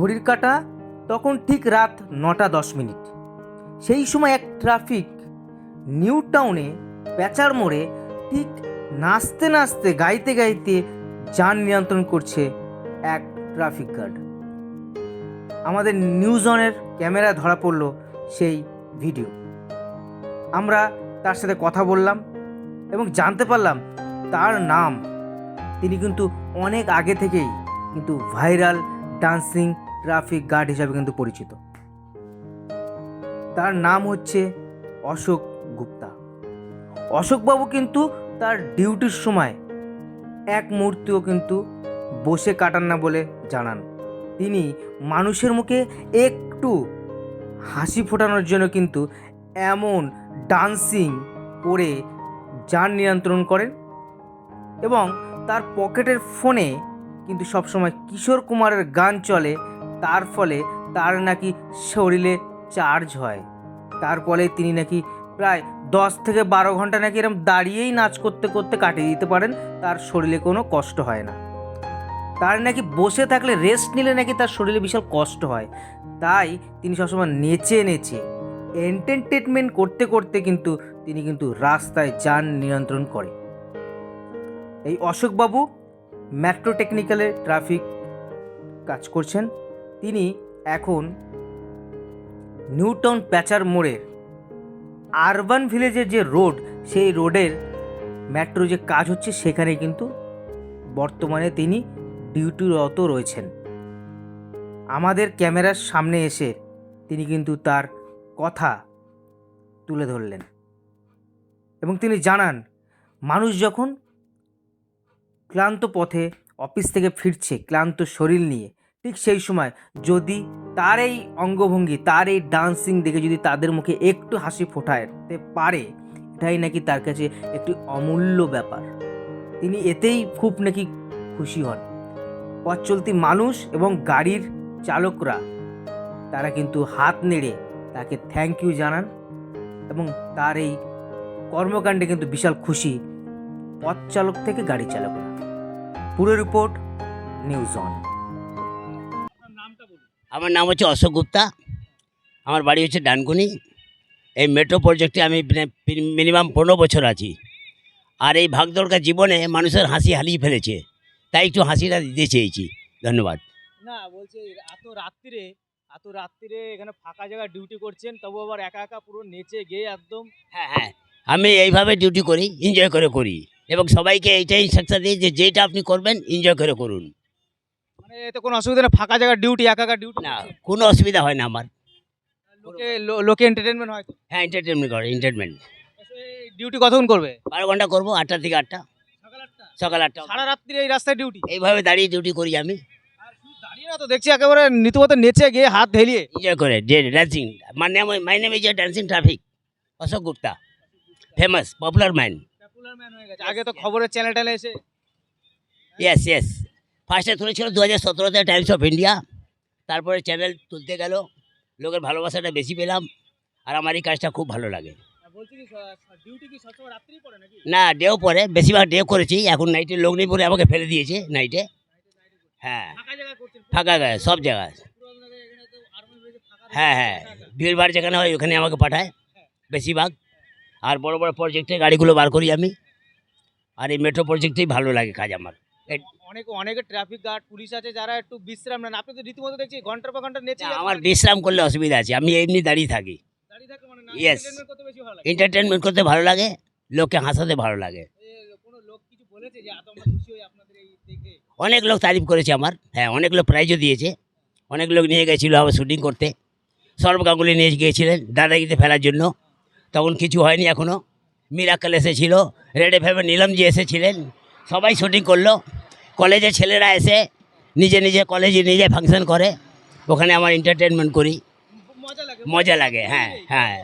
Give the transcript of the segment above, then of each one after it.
ঘড়ির কাটা তখন ঠিক রাত নটা দশ মিনিট। সেই সময় এক ট্রাফিক নিউ টাউনে প্যাচার মোড়ে ঠিক নাচতে নাচতে, গাইতে গাইতে যান নিয়ন্ত্রণ করছে এক ট্রাফিক গার্ড। আমাদের নিউজ অনের ক্যামেরা ধরা পড়ল সেই ভিডিও। আমরা তার সাথে কথা বললাম এবং জানতে পারলাম তার নাম। তিনি কিন্তু অনেক আগে থেকেই কিন্তু ভাইরাল, ডান্সিং ট্রাফিক গার্ড হিসাবে কিন্তু পরিচিত। তার নাম হচ্ছে অশোক গুপ্তা। অশোকবাবু কিন্তু তার ডিউটির সময় এক মুহূর্তেও কিন্তু বসে কাটান না বলে জানান। তিনি মানুষের মুখে একটু হাসি ফোটানোর জন্য কিন্তু এমন ডান্সিং করে যান নিয়ন্ত্রণ করেন এবং তার পকেটের ফোনে কিন্তু সবসময় কিশোর কুমারের গান চলে তার ফলে তার নাকি শরীরে চার্জ হয়। তার ফলে তিনি নাকি প্রায় দশ থেকে বারো ঘণ্টা নাকি এরকম দাঁড়িয়েই নাচ করতে করতে কাটিয়ে দিতে পারেন, তার শরীরে কোনো কষ্ট হয় না। তার নাকি বসে থাকলে রেস্ট নিলে নাকি তার শরীরে বিশাল কষ্ট হয়। তাই তিনি সবসময় নেচে নেচে এন্টারটেনমেন্ট করতে করতে কিন্তু তিনি কিন্তু রাস্তায় যান নিয়ন্ত্রণ করে। এই অশোকবাবু মেট্রো টেকনিক্যালে ট্রাফিক কাজ করছেন। তিনি এখন নিউটাউন প্যাচার মোড়ের আরবান ভিলেজের যে রোড, সেই রোডের মেট্রো যে কাজ হচ্ছে, সেখানে কিন্তু বর্তমানে তিনি ডিউটিরত রয়েছেন। আমাদের ক্যামেরার সামনে এসে তিনি কিন্তু তার কথা তুলে ধরলেন এবং তিনি জানান, মানুষ যখন ক্লান্ত পথে অফিস থেকে ফিরছে, ক্লান্ত শরীর নিয়ে ঠিক সেই সময় যদি তার এই অঙ্গভঙ্গি, তার এই ডান্সিং দেখে যদি তাদের মুখে একটু হাসি ফোটাতে পারে, এটাই নাকি তার কাছে একটি অমূল্য ব্যাপার। তিনি এতেই খুব নাকি খুশি হন। পথ চলতি মানুষ এবং গাড়ির চালকরা, তারা কিন্তু হাত নেড়ে তাকে থ্যাংক ইউ জানান এবং তার এই কর্মকাণ্ডে কিন্তু বিশাল খুশি পথ চালক থেকে গাড়ি চালকরা। পুরো রিপোর্ট নিউজ অন আমার নাম হচ্ছে অশোক গুপ্তা। আমার বাড়ি হচ্ছে ডানকুনি। এই মেট্রো প্রজেক্টে আমি মিনিমাম পনেরো বছর আছি। আর এই ভাগদৌড়কা জীবনে মানুষের হাসি হারিয়ে ফেলেছে। তাই একটু হাসিটা দিতে চেয়েছি। ধন্যবাদ। না বলছে এত রাত্রিরে এত রাত্রিরে এখানে ফাঁকা জায়গায় ডিউটি করছেন তবু আবার একা একা পুরো নেচে গিয়ে একদম। হ্যাঁ হ্যাঁ। আমি এইভাবে ডিউটি করি এনজয় করে করি। এবং সবাইকে এইটাই ইনস্ট্রাকশন দিই যে যেটা আপনি করবেন এনজয় করে করুন। মানে এতে কোনো অসুবিধা নেই ফাঁকা জায়গায় ডিউটি একা একা ডিউটি না কোনো অসুবিধা হয় না আমার। লোকে লো- লোকে এন্টারটেনমেন্ট হয় তো? হ্যাঁ এন্টারটেনমেন্ট করে এন্টারটেনমেন্ট ডিউটি কতক্ষণ করবে? বারো ঘণ্টা করব আটটা থেকে আটটা। সকাল আটটা? সারা রাত্রি এই রাস্তায় ডিউটি এইভাবে দাঁড়িয়ে ডিউটি করি আমি। দাঁড়িয়ে না তো দেখছি একেবারে নীতিমতো নেচে গিয়ে হাত ঢেলিয়ে এনজয় করে যে dancing my name my name is dancing traffic Ashok Gupta famous popular man হয়ে গেছে। আগে তো খবরের চ্যানেল ট্যানেলে এসে ইয়েস ইয়েস ফার্স্টে তুলেছিল দু হাজার সতেরোতে টাইমস অফ ইন্ডিয়া তারপরে চ্যানেল তুলতে গেল। লোকের ভালোবাসাটা বেশি পেলাম। আর আমার এই কাজটা খুব ভালো লাগে। না ডেও পরে বেশিরভাগ ডেও করেছি। এখন নাইটে লোক নেই পরে আমাকে ফেলে দিয়েছে নাইটে হ্যাঁ। ফাঁকা গায়ে সব জায়গায়। হ্যাঁ হ্যাঁ। ভিড় ভাড় যেখানে হয় ওখানে আমাকে পাঠায় বেশিরভাগ। আর বড় বড় প্রজেক্টে গাড়িগুলো বার করি আমি। আর এই মেট্রো প্রজেক্টেই ভালো লাগে কাজ আমার। অনেক অনেকে ট্রাফিক গার্ড পুলিশ আছে যারা একটু বিশ্রাম নেন। আপনি তো রীতিমতো দেখছি ঘণ্টার পর ঘণ্টা নেচে আমার বিশ্রাম করলে অসুবিধা আছে। আমি এমনি দাঁড়িয়ে থাকি। দাঁড়িয়ে থাকলে মানে করতে ভালো লাগে। এন্টারটেনমেন্ট করতে ভালো লাগে লোককে হাসাতে ভালো লাগে। অনেক লোক তারিফ করেছে আমার। হ্যাঁ অনেক লোক প্রাইজও দিয়েছে। অনেক লোক নিয়ে গেছিল আমার শুটিং করতে। সৌরভ গাঙ্গুলি নিয়ে গিয়েছিলেন দাদাগিরিতে ফেলার জন্য। তখন কিছু হয়নি এখনও মিরাক্কাল এসেছিল। রেড এফ এমে নীলমজি এসেছিলেন। সবাই শুটিং করল। কলেজের ছেলেরা এসে নিজে নিজে কলেজে নিজে ফাংশন করে ওখানে আমার এন্টারটেনমেন্ট করি। মজা লাগে। হ্যাঁ হ্যাঁ।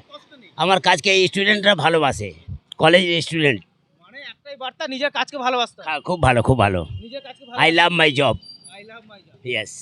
আমার কাজকে এই স্টুডেন্টরা ভালোবাসে কলেজের স্টুডেন্ট মানে বার্তা নিজের কাজকে ভালোবাসতে খুব ভালো খুব ভালো। I love my job I love my job yes